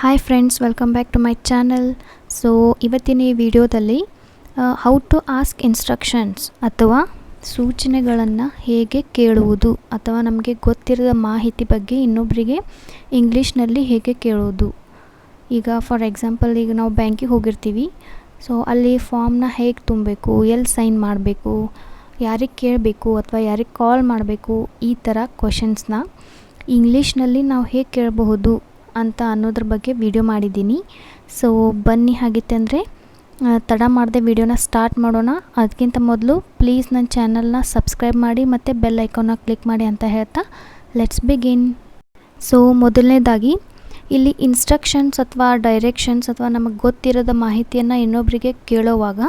Hi friends welcome back to my channel so ಇವತ್ತಿನ ಈ ವಿಡಿಯೋದಲ್ಲಿ ಹೌ ಟು ಆಸ್ಕ್ ಇನ್ಸ್ಟ್ರಕ್ಷನ್ಸ್ ಅಥವಾ ಸೂಚನೆಗಳನ್ನು ಹೇಗೆ ಕೇಳುವುದು ಅಥವಾ ನಮಗೆ ಗೊತ್ತಿರದ ಮಾಹಿತಿ ಬಗ್ಗೆ ಇನ್ನೊಬ್ಬರಿಗೆ ಇಂಗ್ಲೀಷ್ನಲ್ಲಿ ಹೇಗೆ ಕೇಳೋದು ಈಗ ಫಾರ್ ಎಕ್ಸಾಂಪಲ್ ಈಗ ನಾವು ಬ್ಯಾಂಕಿಗೆ ಹೋಗಿರ್ತೀವಿ. ಸೊ ಅಲ್ಲಿ ಫಾರ್ಮ್ನ ಹೇಗೆ ತುಂಬಬೇಕು, ಎಲ್ಲಿ ಸೈನ್ ಮಾಡಬೇಕು, ಯಾರಿಗೆ ಕೇಳಬೇಕು ಅಥವಾ ಯಾರಿಗೆ ಕಾಲ್ ಮಾಡಬೇಕು ಈ ಥರ ಕ್ವಶನ್ಸ್ನ ಇಂಗ್ಲೀಷ್ನಲ್ಲಿ ನಾವು ಹೇಗೆ ಕೇಳಬಹುದು? ಅಂತ ಅನ್ನೋದ್ರ ಬಗ್ಗೆ ವಿಡಿಯೋ ಮಾಡಿದ್ದೀನಿ. ಸೊ ಬನ್ನಿ ಹಾಗಿತ್ತಂದರೆ ತಡ ಮಾಡದೆ ವಿಡಿಯೋನ ಸ್ಟಾರ್ಟ್ ಮಾಡೋಣ. ಅದಕ್ಕಿಂತ ಮೊದಲು ಪ್ಲೀಸ್ ನನ್ನ ಚಾನಲ್ನ ಸಬ್ಸ್ಕ್ರೈಬ್ ಮಾಡಿ ಮತ್ತು ಬೆಲ್ ಐಕಾನ್ನ ಕ್ಲಿಕ್ ಮಾಡಿ ಅಂತ ಹೇಳ್ತಾ ಲೆಟ್ಸ್ ಬಿಗಿನ್ ಸೊ ಮೊದಲನೇದಾಗಿ, ಇಲ್ಲಿ ಇನ್ಸ್ಟ್ರಕ್ಷನ್ಸ್ ಅಥವಾ ಡೈರೆಕ್ಷನ್ಸ್ ಅಥವಾ ನಮಗೆ ಗೊತ್ತಿರೋದ ಮಾಹಿತಿಯನ್ನು ಇನ್ನೊಬ್ಬರಿಗೆ ಕೇಳೋವಾಗ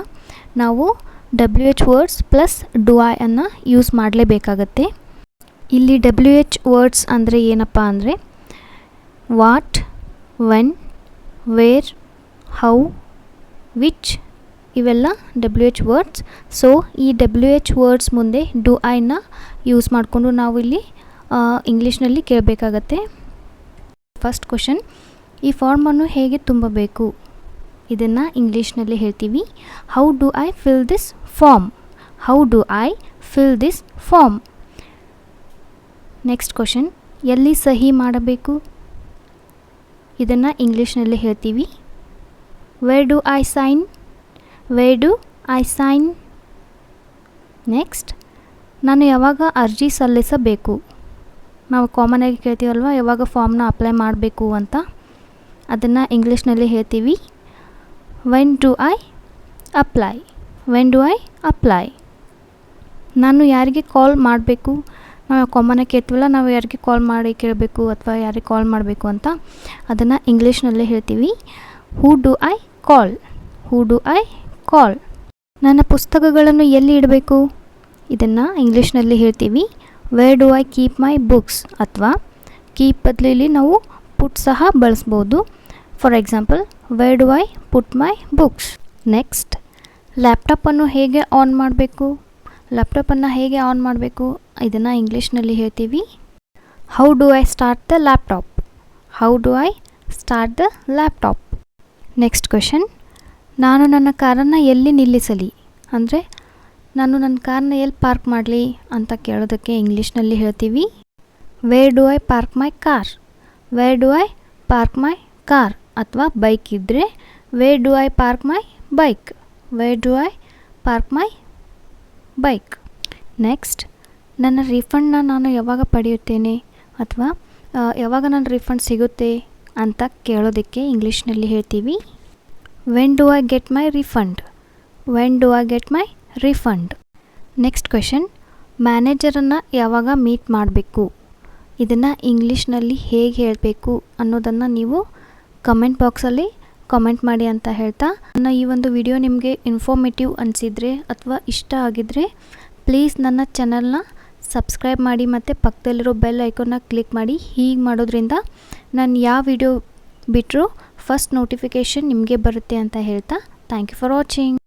ನಾವು W H words plus do I ಅನ್ನು ಯೂಸ್ ಮಾಡಲೇಬೇಕಾಗತ್ತೆ. ಇಲ್ಲಿ ಡಬ್ಲ್ಯೂ ಎಚ್ ವರ್ಡ್ಸ್ ಅಂದರೆ ಏನಪ್ಪ ಅಂದರೆ what when where how which ಇವೆಲ್ಲ ಡಬ್ಲ್ಯೂ ಎಚ್ ವರ್ಡ್ಸ್ ಸೊ ಈ ಡಬ್ಲ್ಯೂ ಎಚ್ ವರ್ಡ್ಸ್ ಮುಂದೆ ಡು ಐನ ಯೂಸ್ ಮಾಡಿಕೊಂಡು ನಾವು ಇಲ್ಲಿ ಇಂಗ್ಲೀಷ್ನಲ್ಲಿ ಕೇಳಬೇಕಾಗತ್ತೆ. ಫಸ್ಟ್ ಕ್ವಶನ್ ಈ ಫಾರ್ಮನ್ನು ಹೇಗೆ ತುಂಬಬೇಕು? ಇದನ್ನು ಇಂಗ್ಲೀಷ್ನಲ್ಲಿ ಹೇಳ್ತೀವಿ. How do I fill this form how do I fill this form next question ಎಲ್ಲಿ ಸಹಿ ಮಾಡಬೇಕು? ಇದನ್ನು ಇಂಗ್ಲೀಷ್ನಲ್ಲಿ ಹೇಳ್ತೀವಿ. Where do I sign where do I sign next ನಾನು ಯಾವಾಗ ಅರ್ಜಿ ಸಲ್ಲಿಸಬೇಕು? ನಾವು ಕಾಮನಾಗಿ ಕೇಳ್ತೀವಲ್ವ, ಯಾವಾಗ ಫಾರ್ಮ್ನ ಅಪ್ಲೈ ಮಾಡಬೇಕು ಅಂತ? ಅದನ್ನು ಇಂಗ್ಲೀಷ್ನಲ್ಲಿ ಹೇಳ್ತೀವಿ. When do I apply when do I apply ನಾನು ಯಾರಿಗೆ ಕಾಲ್ ಮಾಡಬೇಕು? ಕಾಮನಾಗಿ ಕೇಳ್ತೀವಲ್ಲ, ನಾವು ಯಾರಿಗೆ ಕಾಲ್ ಮಾಡಿ ಕೇಳಬೇಕು ಅಥವಾ ಯಾರಿಗೆ ಕಾಲ್ ಮಾಡಬೇಕು ಅಂತ, ಅದನ್ನು ಇಂಗ್ಲೀಷ್ನಲ್ಲಿ ಹೇಳ್ತೀವಿ. Who do I call who do I call ನನ್ನ ಪುಸ್ತಕಗಳನ್ನು ಎಲ್ಲಿ ಇಡಬೇಕು? ಇದನ್ನು ಇಂಗ್ಲೀಷ್ನಲ್ಲಿ ಹೇಳ್ತೀವಿ. Where do I keep my books ಅಥವಾ ಕೀಪ್ ಬದಲಿಲಿ ನಾವು ಪುಟ್ ಸಹ ಬಳಸ್ಬೋದು. For example where do I put my books next ಲ್ಯಾಪ್ಟಾಪನ್ನು ಹೇಗೆ ಆನ್ ಮಾಡಬೇಕು? ಲ್ಯಾಪ್ಟಾಪನ್ನು ಹೇಗೆ ಆನ್ ಮಾಡಬೇಕು? ಇದನ್ನು ಇಂಗ್ಲೀಷ್ನಲ್ಲಿ ಹೇಳ್ತೀವಿ. How do I start the laptop how do I start the laptop next question ನಾನು ನನ್ನ ಕಾರನ್ನು ಎಲ್ಲಿ ನಿಲ್ಲಿಸಲಿ? ಅಂದರೆ, ನಾನು ನನ್ನ ಕಾರನ್ನ ಎಲ್ಲಿ ಪಾರ್ಕ್ ಮಾಡಲಿ ಅಂತ ಕೇಳೋದಕ್ಕೆ ಇಂಗ್ಲೀಷ್ನಲ್ಲಿ ಹೇಳ್ತೀವಿ. Where do I park my car where do I park my car ಅಥವಾ ಬೈಕ್ ಇದ್ದರೆ where do I park my bike where do I park my bike next ನನ್ನ ರೀಫಂಡನ್ನ ನಾನು ಯಾವಾಗ ಪಡೆಯುತ್ತೇನೆ ಅಥವಾ ಯಾವಾಗ ನನ್ನ ರೀಫಂಡ್ ಸಿಗುತ್ತೆ ಅಂತ ಕೇಳೋದಕ್ಕೆ ಇಂಗ್ಲೀಷ್ನಲ್ಲಿ ಹೇಳ್ತೀವಿ. When do I get my refund when do I get my refund next question ಮ್ಯಾನೇಜರನ್ನು ಯಾವಾಗ ಮೀಟ್ ಮಾಡಬೇಕು? ಇದನ್ನು ಇಂಗ್ಲೀಷ್ನಲ್ಲಿ ಹೇಗೆ ಹೇಳಬೇಕು ಅನ್ನೋದನ್ನು ನೀವು ಕಮೆಂಟ್ ಬಾಕ್ಸಲ್ಲಿ ಕಮೆಂಟ್ ಮಾಡಿ ಅಂತ ಹೇಳ್ತಾ. ನನ್ನ ಈ ಒಂದು ವಿಡಿಯೋ ನಿಮಗೆ ಇನ್ಫಾರ್ಮೇಟಿವ್ ಅನಿಸಿದರೆ ಅಥವಾ ಇಷ್ಟ ಆಗಿದರೆ ಪ್ಲೀಸ್ ನನ್ನ ಚಾನಲ್ನ ಸಬ್ಸ್ಕ್ರೈಬ್ ಮಾಡಿ ಮತ್ತು ಪಕ್ಕದಲ್ಲಿರೋ ಬೆಲ್ ಐಕೋನ ಕ್ಲಿಕ್ ಮಾಡಿ. ಹೀಗೆ ಮಾಡೋದ್ರಿಂದ ನಾನು ಯಾವ ವಿಡಿಯೋ ಬಿಟ್ಟರೂ ಫಸ್ಟ್ ನೋಟಿಫಿಕೇಷನ್ ನಿಮಗೆ ಬರುತ್ತೆ ಅಂತ ಹೇಳ್ತಾ. Thank you for watching